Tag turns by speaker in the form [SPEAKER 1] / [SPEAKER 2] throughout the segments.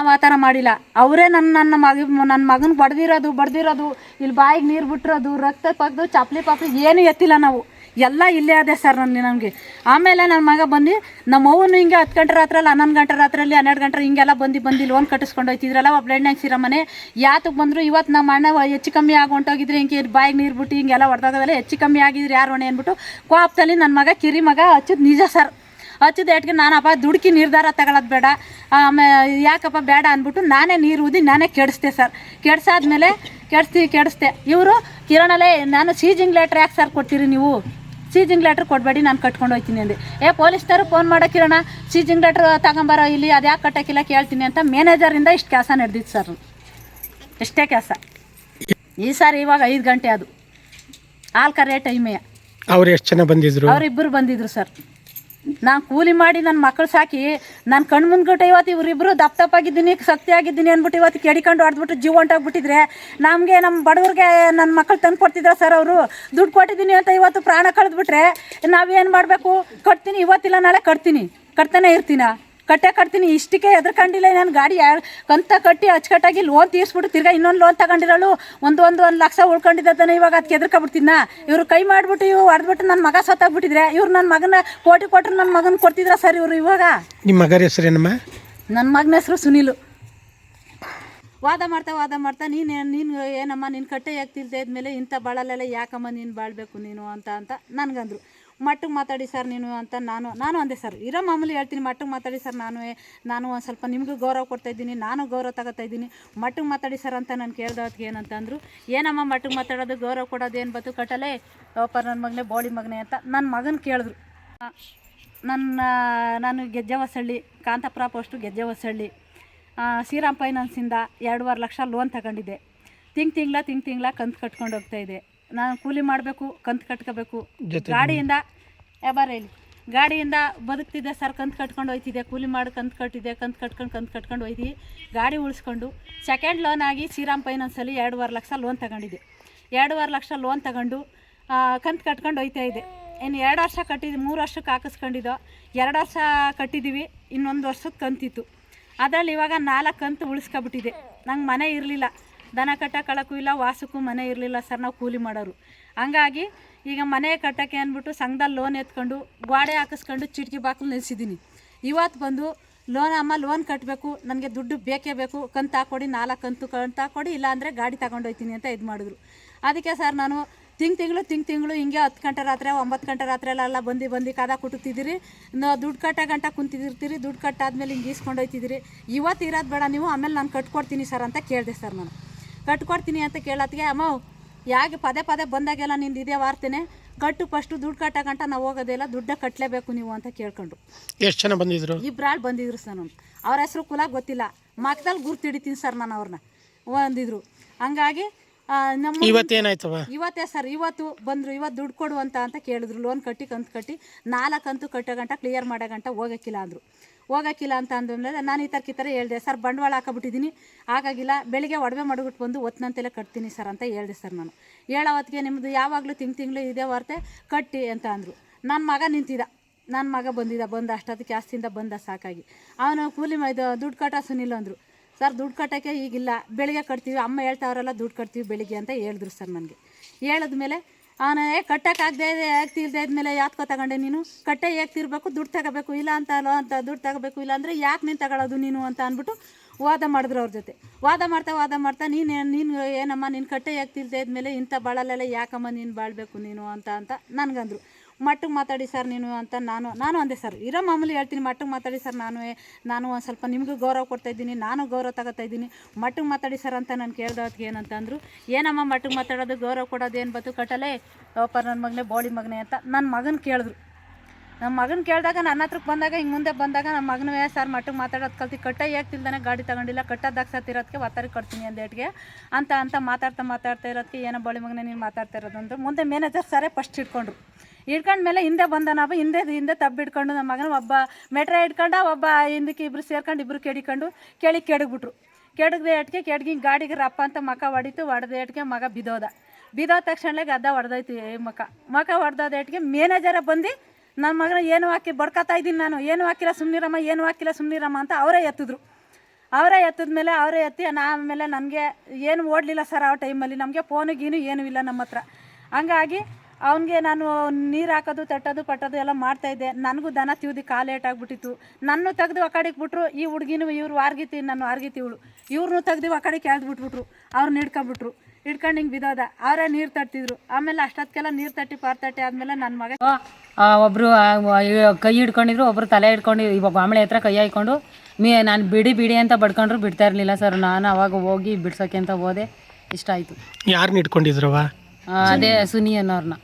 [SPEAKER 1] ನಾವು ಆ ಥರ ಮಾಡಿಲ್ಲ. ಅವರೇ ನನ್ನ ನನ್ನ ಮಗ ನನ್ನ ಮಗನ ಬಡ್ದಿರೋದು ಬಡ್ದಿರೋದು ಇಲ್ಲಿ ಬಾಯಿಗೆ ನೀರು ಬಿಟ್ಟಿರೋದು, ರಕ್ತ ಪಗ್ದು ಚಪ್ಲಿ ಪಾಪ್ಲಿ ಏನೂ ಎತ್ತಿಲ್ಲ ನಾವು. ಎಲ್ಲ ಇಲ್ಲೇ ಅದೇ ಸರ್ ನನ್ನ ನಮಗೆ. ಆಮೇಲೆ ನನ್ನ ಮಗ ಬಂದು ನಮ್ಮ ಅವನು ಹಿಂಗೆ ಹತ್ತು ಗಂಟೆ ರಾತ್ರಲ್ಲಿ ಹನ್ನೊಂದು ಗಂಟೆ ರಾತ್ರಲ್ಲಿ ಹನ್ನೆರಡು ಗಂಟೆ ಹಿಂಗೆಲ್ಲ ಬಂದು ಬಂದು ಲೋನ್ ಕಟ್ಟಿಸ್ಕೊಂಡು ಹೋಯ್ತಿದ್ರಲ್ಲ ಒಬ್ಬ ಹೆಣ್ಣಾಗ ಸಿರಮನೆ ಯಾತಕ್ಕೆ ಬಂದರು ಇವತ್ತು ನಮ್ಮ ಅಣ್ಣ ಹೆಚ್ಚು ಕಮ್ಮಿ ಆಗಿ ಹೊಂಟೋಗಿದ್ರೆ ಹಿಂಗೆ ಬಾಯಿಗೆ ನೀರು ಬಿಟ್ಟು ಹಿಂಗೆಲ್ಲ ಹೊಡೆದಾಗದಲ್ಲ ಹೆಚ್ಚು ಕಮ್ಮಿ ಆಗಿದ್ರೆ ಯಾರು ಹೊಣೆ ಅಂದ್ಬಿಟ್ಟು ಕೋಪದಲ್ಲಿ ನನ್ನ ಮಗ ಕಿರಿ ಮಗ ಹಚ್ಚಿದ್ ನಿಜ ಸರ್. ಹಚ್ಚಿದ ಏಟ್ಗೆ ನಾನಪ್ಪ ದುಡುಕಿ ನಿರ್ಧಾರ ತಗೊಳ್ಳೋದು ಬೇಡ. ಆಮೇಲೆ ಯಾಕಪ್ಪ ಬೇಡ ಅಂದ್ಬಿಟ್ಟು ನಾನೇ ನೀರು ಊದಿ ನಾನೇ ಕೆಡಿಸ್ದೆ ಸರ್. ಕೆಡ್ಸಾದ್ಮೇಲೆ ಕೆಡಿಸ್ತೀವಿ ಕೆಡಿಸ್ದೆ. ಇವರು ಕಿರಣಲ್ಲೇ ನಾನು ಸೀಜಿಂಗ್ ಲೆಟ್ರ್ ಯಾಕೆ ಸರ್ ಕೊಡ್ತೀರಿ ನೀವು? ಸೀಜಿಂಗ್ ಲೆಟ್ರ್ ಕೊಡಬೇಡಿ ನಾನು ಕಟ್ಕೊಂಡು ಹೋಗ್ತೀನಿ ಅಂದೆ. ಏ ಪೊಲೀಸ್ನವರು ಫೋನ್ ಮಾಡೋ ಕಿರಣ. ಸೀಜಿಂಗ್ ಲೆಟ್ರ್ ತಗೊಂಬರೋ ಇಲ್ಲಿ ಅದು ಯಾಕೆ ಕಟ್ಟೋಕ್ಕಿಲ್ಲ ಕೇಳ್ತೀನಿ ಅಂತ ಮ್ಯಾನೇಜರಿಂದ ಇಷ್ಟು ಕೆಲಸ ನಡೆದಿತ್ತು ಸರ್. ಇಷ್ಟೇ ಕೆಲಸ ಈ ಸಾರಿ ಇವಾಗ ಐದು ಗಂಟೆ ಅದು. ಹಾಲು ಕರೆಯೋ ಟೈಮೇ.
[SPEAKER 2] ಅವ್ರು ಎಷ್ಟು ಜನ ಬಂದಿದ್ರು?
[SPEAKER 1] ಅವರಿಬ್ಬರು ಬಂದಿದ್ರು ಸರ್. ನಾನು ಕೂಲಿ ಮಾಡಿ ನನ್ನ ಮಕ್ಕಳು ಸಾಕಿ, ನಾನು ಕಣ್ಣು ಮುಂದ್ಬಿಟ್ಟು ಇವತ್ತು ಇವರಿಬ್ಬರು ದಪ್ಪ ದಪ್ಪಾಗಿದ್ದೀನಿ ಶಕ್ತಿ ಆಗಿದ್ದೀನಿ ಅಂದ್ಬಿಟ್ಟು ಇವತ್ತು ಕೆಡಿಕೊಂಡು ಹೊಡೆದ್ಬಿಟ್ಟು ಜೀವ ಹೊಂಟೋಗ್ಬಿಟ್ಟಿದ್ರೆ, ನಮಗೆ ನಮ್ಮ ಬಡವ್ರಿಗೆ ನನ್ನ ಮಕ್ಕಳು ತಂದು ಕೊಡ್ತಿದ್ರ ಸರ್ ಅವರು? ದುಡ್ಡು ಕೊಟ್ಟಿದ್ದೀನಿ ಅಂತ ಇವತ್ತು ಪ್ರಾಣ ಕಳೆದ್ಬಿಟ್ರೆ ನಾವೇನು ಮಾಡಬೇಕು? ಕಟ್ತೀನಿ, ಇವತ್ತಿಲ್ಲ, ನಾಳೆ ಕಟ್ತೀನಿ. ಕಟ್ತಾನೆ ಇರ್ತೀನ? ಕಟ್ಟೆ ಕಟ್ತೀನಿ ಇಷ್ಟಕ್ಕೆ ಎದ್ರಕೊಂಡಿಲ್ಲ ನಾನು ಗಾಡಿ ಕಂತ ಕಟ್ಟಿ ಅಚ್ಚುಕಟ್ಟಾಗಿ ಲೋನ್ ತೀರಿಸ್ಬಿಟ್ಟು ತಿರ್ಗಾ ಇನ್ನೊಂದು ಲೋನ್ ತಗೊಂಡಿರಲು ಒಂದು ಒಂದು ಒಂದು ಲಕ್ಷ ಉಳ್ಕೊಂಡಿದ್ದಾನೆ ಇವಾಗ ಅದಕ್ಕೆ ಎದ್ರಕೊಬಿಡ್ತೀನ ಇವರು ಕೈ ಮಾಡಿಬಿಟ್ಟು ಇವು ಹೊಡೆದ್ಬಿಟ್ಟು ನನ್ನ ಮಗ ಸತ್ತಾಗ್ಬಿಟ್ಟಿದ್ರೆ ಇವ್ರು ನನ್ನ ಮಗನ ಕೋಟಿ ಕೊಟ್ಟರು ನನ್ನ ಮಗನ ಕೊಡ್ತಿದ್ರ ಸರ್ ಇವರು ಇವಾಗ?
[SPEAKER 2] ನಿಮ್ಮ ಮಗರ ಹೆಸರೇನಮ್ಮ
[SPEAKER 1] ನನ್ನ ಮಗನ ಹೆಸರು ಸುನೀಲು. ವಾದ ಮಾಡ್ತಾ ವಾದ ಮಾಡ್ತಾ ನೀನು ನೀನು ಏನಮ್ಮ ನಿನ್ನ ಕಟ್ಟೆ ಯಾಕೆ ಇದ್ದ ಇದ್ಮೇಲೆ ಇಂಥ ಬಾಳಲ್ಲೆಲ್ಲ ಯಾಕಮ್ಮ ನೀನು ಬಾಳಬೇಕು ನೀನು ಅಂತ ಅಂತ ನನಗಂದ್ರು. ಮಟ್ಟಿಗೆ ಮಾತಾಡಿ ಸರ್ ನೀನು ಅಂತ ನಾನು ನಾನು ಅಂದೆ ಸರ್. ಇರೋ ಮಾಮೂಲಿ ಹೇಳ್ತೀನಿ ಮಟ್ಟಿಗೆ ಮಾತಾಡಿ ಸರ್ ನಾನು ನಾನು ಒಂದು ಸ್ವಲ್ಪ ನಿಮಗೂ ಗೌರವ ಕೊಡ್ತಾ ಇದ್ದೀನಿ ನಾನು ಗೌರವ ತಗೋತಾ ಇದ್ದೀನಿ. ಮಟ್ಟಿಗೆ ಮಾತಾಡಿ ಸರ್ ಅಂತ ನಾನು ಕೇಳ್ದೆ ಅದಕ್ಕೆ ಏನಂತ ಅಂದರು ಏನಮ್ಮ ಮಟ್ಟಿಗೆ ಮಾತಾಡೋದು ಗೌರವ ಕೊಡೋದು ಏನು ಬತ್ತು ಕಟ್ಟಲೆ ಪಾಪ ನನ್ನ ಮಗನೇ ಬೋಳಿ ಮಗನೇ ಅಂತ ನನ್ನ ಮಗನ ಕೇಳಿದ್ರು. ನನ್ನ ನಾನು ಗೆಜ್ಜೆ ಹೊಸಳ್ಳಿ ಕಾಂತಪುರ ಪೋಸ್ಟು ಗೆಜ್ಜೆ ಹೊಸಳ್ಳಿ ಶ್ರೀರಾಮ್ ಫೈನಾನ್ಸಿಂದ ಎರಡೂವರೆ ಲಕ್ಷ ಲೋನ್ ತಗೊಂಡಿದ್ದೆ. ತಿಂಗ್ ತಿಂಗ್ಳ ತಿಂಗ್ ತಿಂಗ್ಳ ಕಂತು ಕಟ್ಕೊಂಡು ಹೋಗ್ತಾ ಇದೆ. ನಾನು ಕೂಲಿ ಮಾಡಬೇಕು ಕಂತು ಕಟ್ಕೋಬೇಕು. ಗಾಡಿಯಿಂದ ಇಲ್ಲಿ ಗಾಡಿಯಿಂದ ಬದುಕ್ತಿದ್ದೆ, ಸರ್ ಕಂತು ಕಟ್ಕೊಂಡು ಹೋಯ್ತಿದ್ದೆ, ಕೂಲಿ ಮಾಡಿ ಕಂತು ಕಟ್ಟಿದ್ದೆ, ಕಂತು ಕಟ್ಕೊಂಡು ಕಂತು ಕಟ್ಕೊಂಡು ಹೋಯ್ತಿ ಗಾಡಿ ಉಳಿಸ್ಕೊಂಡು ಸೆಕೆಂಡ್ ಲೋನ್ ಆಗಿ ಶ್ರೀರಾಮ್ ಫೈನಾನ್ಸಲ್ಲಿ ಎರಡೂವರೆ ಲಕ್ಷ ಲೋನ್ ತಗೊಂಡಿದ್ದೆ. ಎರಡೂವರೆ ಲಕ್ಷ ಲೋನ್ ತಗೊಂಡು ಕಂತು ಕಟ್ಕೊಂಡು ಹೋಯ್ತಾ ಇದೆ ಇನ್ನು ಎರಡು ವರ್ಷ ಕಟ್ಟಿದ್ದು, ಮೂರು ವರ್ಷಕ್ಕೆ ಹಾಕಿಸ್ಕೊಂಡಿದ್ದೋ, ಎರಡು ವರ್ಷ ಕಟ್ಟಿದ್ದೀವಿ, ಇನ್ನೊಂದು ವರ್ಷದ ಕಂತಿತ್ತು. ಅದರಲ್ಲಿ ಇವಾಗ ನಾಲ್ಕು ಕಂತು ಉಳಿಸ್ಕೊಬಿಟ್ಟಿದೆ. ನಂಗೆ ಮನೆ ಇರಲಿಲ್ಲ. ದನ ಕಟ್ಟಕ್ಕಳಕ್ಕೂ ಇಲ್ಲ, ವಾಸಕ್ಕೂ ಮನೆ ಇರಲಿಲ್ಲ, ಸರ್ ನಾವು ಕೂಲಿ ಮಾಡೋರು. ಹಂಗಾಗಿ ಈಗ ಮನೆ ಕಟ್ಟೋಕ್ಕೆ ಅಂದ್ಬಿಟ್ಟು ಸಂಘದಲ್ಲಿ ಲೋನ್ ಎತ್ಕೊಂಡು ಗೋಡೆ ಹಾಕಿಸ್ಕೊಂಡು ಚಿಟಕಿ ಬಾಕ್ಲು ನಿಲ್ಸಿದ್ದೀನಿ. ಇವತ್ತು ಬಂದು ಲೋನ್ ಅಮ್ಮ ಲೋನ್ ಕಟ್ಟಬೇಕು ನನಗೆ ದುಡ್ಡು ಬೇಕೇ ಬೇಕು, ಕಂತು ಹಾಕೊಡಿ ನಾಲ್ಕು ಕಂತು ಕಂತು ಹಾಕೊಡಿ ಇಲ್ಲಾಂದರೆ ಗಾಡಿ ತಗೊಂಡೋಯ್ತೀನಿ ಅಂತ ಇದು ಮಾಡಿದ್ರು. ಅದಕ್ಕೆ ಸರ್ ನಾನು ತಿಂಗ್ ತಿಂಗಳು ತಿಂಗ್ ತಿಂಗಳು ಹಿಂಗೆ ಹತ್ತು ಗಂಟೆ ರಾತ್ರಿ, ಒಂಬತ್ತು ಗಂಟೆ ರಾತ್ರಿ ಎಲ್ಲ ಬಂದು ಬಂದು ಕದ ಕುಟ್ಟುತ್ತಿದ್ದೀರಿ ನ- ದುಡ್ಡು ಕಟ್ಟ ಗಂಟ ಕುಂತಿದ್ದಿರ್ತೀರಿ ದುಡ್ಡು ಕಟ್ಟಾದ್ಮೇಲೆ ಹಿಂಗೆ ಈಸ್ಕೊಂಡೋಯ್ತಿದ್ದೀರಿ ಇವತ್ತು ಇರೋದು ಬೇಡ, ನೀವು ಆಮೇಲೆ ನಾನು ಕಟ್ಕೊಡ್ತೀನಿ ಸರ್ ಅಂತ ಕೇಳಿದೆ ಸರ್ ನಾನು. ಕಟ್ಕೊಡ್ತೀನಿ ಅಂತ ಕೇಳೋತ್ತಿಗೆ, ಅಮ್ಮ ಯಾಕೆ ಪದೇ ಪದೇ ಬಂದಾಗೆಲ್ಲ ನಿಂದು ಇದೇ ವಾರ್ತೆನೆ? ಕಟ್ಟು ಫಸ್ಟು ದುಡ್ಡು ಕಟ್ಟಗಂಟ ನಾವು ಹೋಗೋದಿಲ್ಲ ದುಡ್ಡ ಕಟ್ಟಲೇಬೇಕು ನೀವು ಅಂತ ಕೇಳ್ಕೊಂಡು.
[SPEAKER 2] ಎಷ್ಟು ಜನ ಬಂದಿದ್ರು?
[SPEAKER 1] ಇಬ್ರಾಳು ಬಂದಿದ್ರು ಸರ್ ನಾನು ಅವ್ರ ಹೆಸರು ಕುಲ ಗೊತ್ತಿಲ್ಲ. ಮಕ್ಕದಲ್ಲಿ ಗುರ್ತು ಹಿಡಿತೀನಿ ಸರ್ ನಾನು ಅವ್ರನ್ನ ಒಂದಿದ್ರು ಹಂಗಾಗಿ ನಮ್ಮ
[SPEAKER 2] ಇವತ್ತೇನಾಯ್ತವ?
[SPEAKER 1] ಇವತ್ತೇ ಸರ್ ಇವತ್ತು ಬಂದರು ಇವತ್ತು ದುಡ್ಡು ಕೊಡು ಅಂತ ಅಂತ ಕೇಳಿದ್ರು. ಲೋನ್ ಕಟ್ಟಿ ಕಂತು ಕಟ್ಟಿ ನಾಲ್ಕು ಕಂತು ಕಟ್ಟೋ ಗಂಟ ಕ್ಲಿಯರ್ ಮಾಡೋ ಗಂಟ ಹೋಗೋಕ್ಕಿಲ್ಲ ಅಂದರು. ಹೋಗೋಕ್ಕಿಲ್ಲ ಅಂತ ಅಂದಮೇಲೆ ನಾನು ಈ ಥರ ಈ ಹೇಳಿದೆ, ಸರ್, ಬಂಡವಾಳ ಹಾಕೊಬಿಟ್ಟಿದ್ದೀನಿ. ಆಗಾಗಿಲ್ಲ ಬೆಳಿಗ್ಗೆ ಒಡವೆ ಮಾಡಿಬಿಟ್ಟು ಬಂದು ಒತ್ತಿನಂತೆಲ್ಲ ಕಟ್ತೀನಿ ಸರ್ ಅಂತ ಹೇಳಿದೆ ಸರ್ ನಾನು. ಹೇಳೋ ಹೊತ್ತಿಗೆ ನಿಮ್ಮದು ಯಾವಾಗಲೂ ತಿಂಗ್ ತಿಂಗಳು ಇದೇ ವಾರ್ತೆ, ಕಟ್ಟಿ ಅಂತ ಅಂದರು. ನನ್ನ ಮಗ ನಿಂತಿದ್ದ ನನ್ನ ಮಗ ಬಂದಿದ್ದ ಬಂದ ಅಷ್ಟೊತ್ತಿಗೆ ಜಾಸ್ತಿಯಿಂದ ಬಂದ ಸಾಕಾಗಿ. ಅವನು ಕೂಲಿ ಇದು ದುಡ್ಡು ಕಟ್ಟ ಸುನಿಲ್ ಅಂದರು. ಸರ್, ದುಡ್ಡು ಕಟ್ಟೋಕ್ಕೆ ಈಗಿಲ್ಲ. ಬೆಳಿಗ್ಗೆ ಕಟ್ತೀವಿ, ಅಮ್ಮ ಹೇಳ್ತಾವ್ರಲ್ಲ, ದುಡ್ಡು ಕಟ್ತೀವಿ ಬೆಳಿಗ್ಗೆ ಅಂತ ಹೇಳಿದ್ರು ಸರ್ ನನಗೆ. ಹೇಳಿದ್ಮೇಲೆ ಅವನು ಏ ಕಟ್ಟಕ್ಕಾಗದೆ ಹೇಗೆ ತೀರ್ದೆ ಇದ್ಮೇಲೆ ಯಾತ್ಕೋ ತಗೊಂಡೆ ನೀನು? ಕಟ್ಟೆ ಹೇಗೆ ತಿರ್ಬೇಕು, ದುಡ್ಡು ತಗೋಬೇಕು, ಇಲ್ಲ ಅಂತ ಅಲ್ಲೋ ಅಂತ, ದುಡ್ಡು ತಗೋಬೇಕು, ಇಲ್ಲ ಅಂದರೆ ಯಾಕೆ ನೀನು ತಗೊಳ್ಳೋದು ನೀನು ಅಂತ ಅಂದ್ಬಿಟ್ಟು ವಾದ ಮಾಡಿದ್ರು ಅವ್ರ ಜೊತೆ. ವಾದ ಮಾಡ್ತಾ ವಾದ ಮಾಡ್ತಾ, ನೀನು ನೀನು ಏನಮ್ಮ ನಿನ್ನ ಕಟ್ಟೆ ಹೇಗೆ ತೀರ್ದೆ ಇದ್ಮೇಲೆ ಇಂಥ ಬಾಳಲ್ಲೆಲ್ಲ ಯಾಕಮ್ಮ ನೀನು ಬಾಳಬೇಕು ನೀನು ಅಂತ ಅಂತ ನನಗಂದ್ರು. ಮಟ್ಟಿಗೆ ಮಾತಾಡಿ ಸರ್ ನೀನು ಅಂತ ನಾನು ನಾನು ಅಂದೆ ಸರ್. ಇರೋ ಮಾಮೂಲಿ ಹೇಳ್ತೀನಿ ಮಟ್ಟಿಗೆ ಮಾತಾಡಿ ಸರ್ ನಾನು ನಾನು ಒಂದು ಸ್ವಲ್ಪ ನಿಮಗೂ ಗೌರವ ಕೊಡ್ತಾ ಇದ್ದೀನಿ, ನಾನು ಗೌರವ ತಗೋತಾ ಇದ್ದೀನಿ. ಮಟ್ಟಿಗೆ ಮಾತಾಡಿ ಸರ್ ಅಂತ ನಾನು ಕೇಳ್ದೆ ಅದಕ್ಕೆ ಏನಂತ ಅಂದರು ಏನಮ್ಮ ಮಟ್ಟಿಗೆ ಮಾತಾಡೋದು, ಗೌರವ ಕೊಡೋದು, ಏನು ಬತ್ತು ಕಟ್ಟಲೆ ಅವಪ್ಪ ನನ್ನ ಮಗನೇ, ಬೋಳಿ ಮಗನೇ ಅಂತ ನನ್ನ ಮಗನ ಕೇಳಿದ್ರು. ನಮ್ಮ ಮಗನ ಕೇಳಿದಾಗ ನನ್ನ ಹತ್ರಕ್ಕೆ ಬಂದಾಗ, ಹಿಂಗೆ ಮುಂದೆ ಬಂದಾಗ ನಮ್ಮ ಮಗನವೇ ಸರ್ ಮಟ್ಟಿಗೆ ಮಾತಾಡೋದು ಕಲ್ತಿ, ಕಟ್ಟ ಯಾಕೆ ಗಾಡಿ ತಗೊಂಡಿಲ್ಲ ಕಟ್ಟೋದಾಗ್ಸತ್ತಿರೋದಕ್ಕೆ ಒತ್ತಾರಿ ಕೊಡ್ತೀನಿ ಅಂದೇಟ್ಗೆ ಅಂತ ಅಂತ ಮಾತಾಡ್ತಾ ಮಾತಾಡ್ತಾ ಇರೋದಕ್ಕೆ ಏನೋ ಬಳಿ ಮಗನೇ, ನೀನು ಮಾತಾಡ್ತಾ ಇರೋದು ಅಂದರು. ಮುಂದೆ ಮ್ಯಾನೇಜರ್ ಸರೇ ಫಸ್ಟ್ ಇಟ್ಕೊಂಡ್ರು ಹಿಡ್ಕೊಂಡ್ಮೇಲೆ ಹಿಂದೆ ಬಂದ ನಾವು, ಹಿಂದೆ ಹಿಂದೆ ತಬ್ಬಿಡ್ಕೊಂಡು ನಮ್ಮ ಮಗನ ಒಬ್ಬ ಮೆಟ್ರ ಹಿಡ್ಕೊಂಡು, ಒಬ್ಬ ಹಿಂದಕ್ಕೆ ಇಬ್ರು ಸೇರ್ಕೊಂಡು, ಇಬ್ರು ಕೆಡಿಕೊಂಡು ಕೆಳಗೆ ಕೆಡಗ್ಬಿಟ್ರು. ಕೆಡಗದೆ ಏಟ್ಗೆ ಕೆಡ್ಗಿ ಗಾಡಿಗೆ ರಪ್ಪ ಅಂತ ಮಕ ಹೊಡಿತು, ಹೊಡೆದ ಏಟ್ಗೆ ಮಗ ಬಿದೋದ ಬಿದೋದ ತಕ್ಷಣ ಗದ್ದ ಹೊಡೆದೈತಿ ಮಕ. ಮಕ ಹೊಡೆದೋದ ಏಟ್ಗೆ ಮ್ಯಾನೇಜರ ಬಂದು ನನ್ನ ಮಗನ ಏನು ಹಾಕಿ ಬಡ್ಕೊತಾ ಇದ್ದೀನಿ ನಾನು, ಏನು ಹಾಕಿಲ್ಲ ಸುಮ್ನಿರಮ್ಮ, ಏನು ಹಾಕಿಲ್ಲ ಸುಮ್ನಿರಮ್ಮ ಅಂತ ಅವರೇ ಎತ್ತಿದ್ರು. ಅವರೇ ಎತ್ತದ ಮೇಲೆ ಅವರೇ ಎತ್ತಿ ನಾ ಆಮೇಲೆ ನನಗೆ ಏನು ಓಡಲಿಲ್ಲ ಸರ್ ಆ ಟೈಮಲ್ಲಿ ನಮಗೆ ಫೋನು ಗೀನು ಏನೂ ಇಲ್ಲ ನಮ್ಮ ಹತ್ರ. ಹಂಗಾಗಿ ಅವನಿಗೆ ನಾನು ನೀರು ಹಾಕೋದು ತಟ್ಟೋದು ಪಟ್ಟೋದು ಎಲ್ಲ ಮಾಡ್ತಾಯಿದ್ದೆ ನನಗೂ ದನ ತಿವ್ದಿ ಕಾಲು ಏಟಾಗ್ಬಿಟ್ಟಿತ್ತು ನನ್ನ ತೆಗೆದು ಆ ಕಡೆಗೆ ಬಿಟ್ರು. ಈ ಹುಡುಗಿನ ಇವ್ರು ವಾರ್ಗಿತಿ ನಾನು ವಾರ್ಗಿತಿವಳು ಇವ್ರನ್ನೂ ತೆಗ್ದು ಆ ಕಡೆ ಕೆಳ್ದು ಬಿಟ್ಬಿಟ್ರು. ಅವ್ರನ್ನ ಹಿಡ್ಕೊಂಡ್ಬಿಟ್ರು. ಹಿಡ್ಕೊಂಡು ಹಿಂಗೆ ಬಿದ್ದೋದ. ಅವರೇ ನೀರು ತಟ್ಟಿದ್ರು. ಆಮೇಲೆ ಅಷ್ಟೊತ್ತಿಗೆಲ್ಲ ನೀರು ತಟ್ಟಿ ಪಾರ್ ತಟ್ಟಿ ಆದಮೇಲೆ ನನ್ನ ಮಗ
[SPEAKER 3] ಇ- ಕೈ ಹಿಡ್ಕೊಂಡಿದ್ರು. ಒಬ್ಬರು ತಲೆ ಹಿಡ್ಕೊಂಡು ಇವಾಗ ಆಮೇಲೆ ಹತ್ರ ಕೈ ಹಾಕೊಂಡು ಮೀ ನಾನು ಬಿಡಿ ಬಿಡಿ ಅಂತ ಬಡ್ಕೊಂಡ್ರು. ಬಿಡ್ತಾ ಇರಲಿಲ್ಲ ಸರ್. ನಾನು ಅವಾಗ ಹೋಗಿ ಬಿಡ್ಸೋಕೆ ಅಂತ ಹೋದೆ. ಇಷ್ಟ ಆಯಿತು.
[SPEAKER 2] ಯಾರನ್ನ ಹಿಡ್ಕೊಂಡಿದ್ರವ
[SPEAKER 3] ಅದೇ ಸುನಿ ಅನ್ನೋರ್ನ.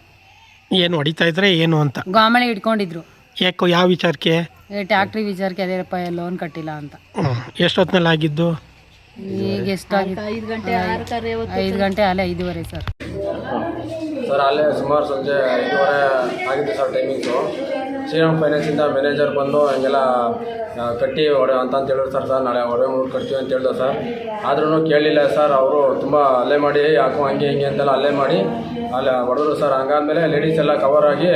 [SPEAKER 2] ಏನು ಹೊಡಿತಾ ಇದ್ರೆ ಏನು ಅಂತ?
[SPEAKER 3] ಗಾಮಳೆ ಇಟ್ಕೊಂಡಿದ್ರು
[SPEAKER 2] ಯಾಕೋ ಯಾವ ವಿಚಾರಕ್ಕೆ?
[SPEAKER 3] ಟ್ಯಾಕ್ಟ್ರಿ ವಿಚಾರಕ್ಕೆ ಅದೇ ರೂಪಾಯಿ ಲೋನ್ ಕಟ್ಟಿಲ್ಲ ಅಂತ.
[SPEAKER 2] ಎಷ್ಟು ಎಷ್ಟೊತ್ತಿನಲ್ಲಿ ಆಗಿದ್ದು?
[SPEAKER 3] ಈಗ ಎಷ್ಟಾಗಿತ್ತು?
[SPEAKER 1] ಐದು ಗಂಟೆ ಅಲ್ಲ ಕರೆ
[SPEAKER 3] ಐದು ಗಂಟೆ ಅಲ್ಲೇ ಐದೂವರೆ ಸರ್.
[SPEAKER 4] ಸರ್ ಅಲ್ಲೇ ಸುಮಾರು ಸಂಜೆ ಐದೂವರೆ ಆಗಿತ್ತು ಸರ್ ಟೈಮಿಂಗ್ಸು ಶ್ರೀರಾಮ್ ಫೈನಾನ್ಸಿಂದ ಮ್ಯಾನೇಜರ್ ಬಂದು ಹಂಗೆಲ್ಲ ಕಟ್ಟಿ ಒಡೆ ಅಂತ ಅಂತ ಹೇಳಿದ್ರು ಸರ್ ಸರ್, ನಾಳೆ ಒಡೆ ಮೂರು ಕಟ್ತೀವಿ ಅಂತ ಹೇಳ್ದೆ ಸರ್. ಆದ್ರೂ ಕೇಳಲಿಲ್ಲ ಸರ್, ಅವರು ತುಂಬ ಅಲ್ಲೇ ಮಾಡಿ, ಯಾಕೋ ಹಂಗೆ ಹಿಂಗೆ ಅಂತೆಲ್ಲ ಅಲ್ಲೇ ಮಾಡಿ, ಅಲ್ಲ, ಹೊಡೆದ್ರು ಸರ್. ಹಂಗಾದ್ಮೇಲೆ ಲೇಡೀಸ್ ಎಲ್ಲ ಕವರ್ ಆಗಿ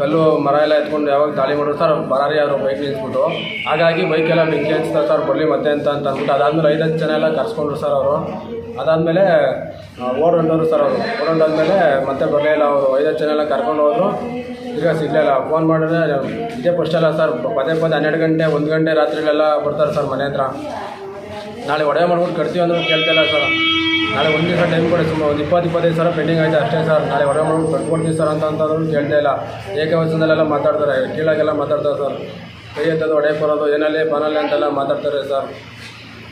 [SPEAKER 4] ಕಲ್ಲು, ಮರ ಎಲ್ಲ ಎತ್ಕೊಂಡು ಯಾವಾಗ ದಾಳಿ ಮಾಡಿದ್ರು ಸರ್, ಬರಾರಿ ಅವರು ಬೈಕ್ ನಿಲ್ಸ್ಬಿಟ್ಟು. ಹಾಗಾಗಿ ಬೈಕೆಲ್ಲ ಬೆಂಕಿ ಹಚ್ತಾರೆ ಸರ್, ಬರಲಿ ಮತ್ತೆ ಅಂತ ಅಂತ ಅಂದ್ಬಿಟ್ಟು ಅದಾದ್ಮೇಲೆ ಹತ್ತು ಜನ ಎಲ್ಲ ಕರ್ಸ್ಕೊಂಡ್ರು ಸರ್ ಅವರು. ಅದಾದಮೇಲೆ ಓಡ್ ಹೊಂಟೋರು ಸರ್ ಅವರು. ಓಡ್ ಹೊಂಟಾದ್ಮೇಲೆ ಮತ್ತೆ ಇಲ್ಲ ಅವರು. ಐದತ್ತು ಜನ ಎಲ್ಲ ಕರ್ಕೊಂಡು ಹೋದರು. ಈಗ ಸಿಗಲಿಲ್ಲ ಫೋನ್ ಮಾಡಿದ್ರೆ ಇದೇ ಫಸ್ಟ್ ಅಲ್ಲ ಸರ್. ಪದೇ ಪದೇ ಹನ್ನೆರಡು ಗಂಟೆ, ಒಂದು ಗಂಟೆ ರಾತ್ರಿಲೆಲ್ಲ ಬರ್ತಾರೆ ಸರ್ ಮನೆ ಹತ್ರ. ನಾಳೆ ಒಡೆ ಮಾಡ್ಬಿಟ್ಟು ಕಟ್ತೀವಿ ಅಂದ್ರೆ ಕೇಳ್ತಿಲ್ಲ ಸರ್. ನಾಳೆ ಒಂದು ದಿವಸ ಟೈಮ್ ಕೊಡಿ ಸುಮ್ಮನೆ ಒಂದು ಇಪ್ಪತ್ತು, ಇಪ್ಪತ್ತೈದು ಸಾವಿರ ಪೆಂಡಿಂಗ್ ಆಯಿತು ಅಷ್ಟೇ ಸರ್. ನಾಳೆ ಒಡೆ ಮಾಡ್ಬಿಟ್ಟು ಕಟ್ಕೊಡ್ತೀವಿ ಸರ್ ಅಂತ ಅಂತಂದ್ರು ಕೇಳ್ತಾ ಇಲ್ಲ. ಏಕವಚನದಲ್ಲೆಲ್ಲ ಮಾತಾಡ್ತಾರೆ. ಕೀಳಾಗೆಲ್ಲ ಮಾತಾಡ್ತಾರೆ ಸರ್. ಕೈ ಎತ್ತೋದು ಒಡೆ ಬರೋದು ಏನಲ್ಲಿ ಬನಲ್ಲಿ ಅಂತೆಲ್ಲ ಮಾತಾಡ್ತಾರೆ ಸರ್.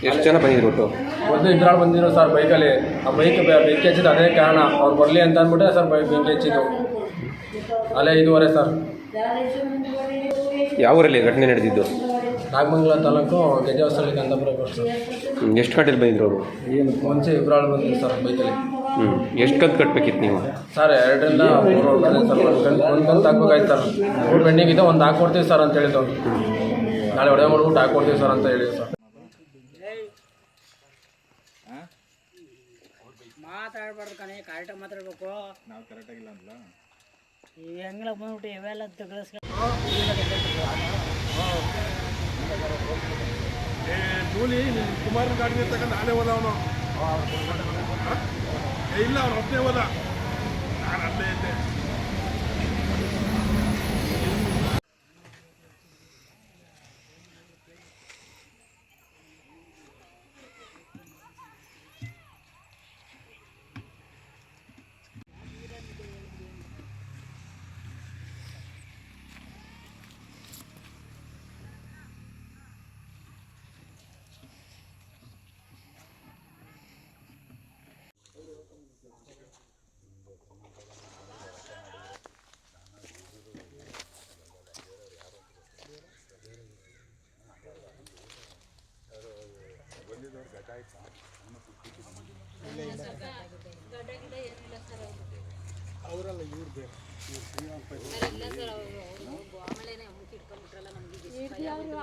[SPEAKER 5] ಎಷ್ಟು ಜನ ಬಂದಿದ್ರು ಒಟ್ಟು?
[SPEAKER 4] ಮೊದಲು ಇದ್ರಾಳು ಬಂದಿದ್ರು ಸರ್ ಬೈಕಲ್ಲಿ. ಆ ಬೈಕ್ ಬೆಂಕಿ ಹಚ್ಚಿದ್ದು ಅದೇ ಕಾರಣ ಅವ್ರು ಬರಲಿ ಅಂತ ಅಂದ್ಬಿಟ್ಟೆ ಸರ್ ಬೈಕ್ ಬೆಂಕಿ ಹಚ್ಚಿದ್ದು. ಅಲ್ಲೇ ಐದುವರೆ ಸರ್.
[SPEAKER 5] ಯಾವ ಊರಲ್ಲಿ ಘಟನೆ ನಡೆದಿದ್ದು?
[SPEAKER 4] ನಾಗಮಂಗಲ ತಾಲೂಕು ಗಜಾವಸ್ಥಳಿ ಕಂದಪುರ ಬಸ್
[SPEAKER 5] ಹ್ಮ್, ಎಷ್ಟು ಗಂಟೆಲಿ ಬಂದಿದ್ರು ಅವರು?
[SPEAKER 4] ಏನು ಮುಂಚೆ ಇಬ್ಬರಾಳು ಬಂದಿದ್ರು ಸರ್ ಬೈಕಲ್ಲಿ.
[SPEAKER 5] ಹ್ಞೂ ಎಷ್ಟು ಕಂತು ಕಟ್ಬೇಕಿತ್ತು ನೀವು?
[SPEAKER 4] ಸರ್ ಎರಡರಿಂದ ಮೂರು ಬಂದಿದೆ ಸರ್ ಒಂದು ಕಂತು ಒಂದು ಕಂತು ಹಾಕ್ಬೇಕಾಯ್ತು ಸರ್. ಮೂರು ಪೆಂಡಿಂಗ್ ಇದೆ ಒಂದು ಹಾಕ್ಕೊಡ್ತೀವಿ ಸರ್ ಅಂತ ಹೇಳಿದ್ದು ನಾಳೆ ಒಡೆ ಮಾಡ್ಬಿಟ್ಟು ಹಾಕ್ಕೊಡ್ತೀವಿ ಸರ್ ಅಂತ ಹೇಳಿದ್ರು ಸರ್.
[SPEAKER 3] ಮಾತಾಡ್ಬಾರ್ದು ಕಣೆ ಕರೆಕ್ಟಾಗಿ ಮಾತಾಡ್ಬೇಕು. ನಾವು ಕರೆಕ್ಟಾಗಿಲ್ಲ ಈ ಹೆಂಗ್ಲ ಬಂದ್ಬಿಟ್ಟು ಇವೆಲ್ಲ ತಗಸ್
[SPEAKER 6] ಕೂಲಿ ಕುಮಾರ್ ಗಾಡಿ ತಗೊಂಡು ನಾನೇ ಹೋದ ಅವನು. ಇಲ್ಲ ಅವ್ನು ಒಬ್ಬನೇ ಹೋದ. ನಾನು ಅಲ್ಲೇ ಇದ್ದೆ.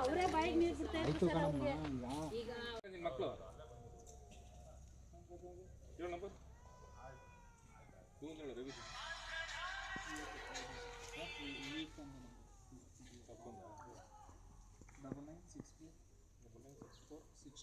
[SPEAKER 1] ಅವರೇ ಬಾಯಿಗೆ ನೀರು ಬಿಡ್ತಾ ಇದ್ರು ಸರ್ ಅವ್ರಿಗೆ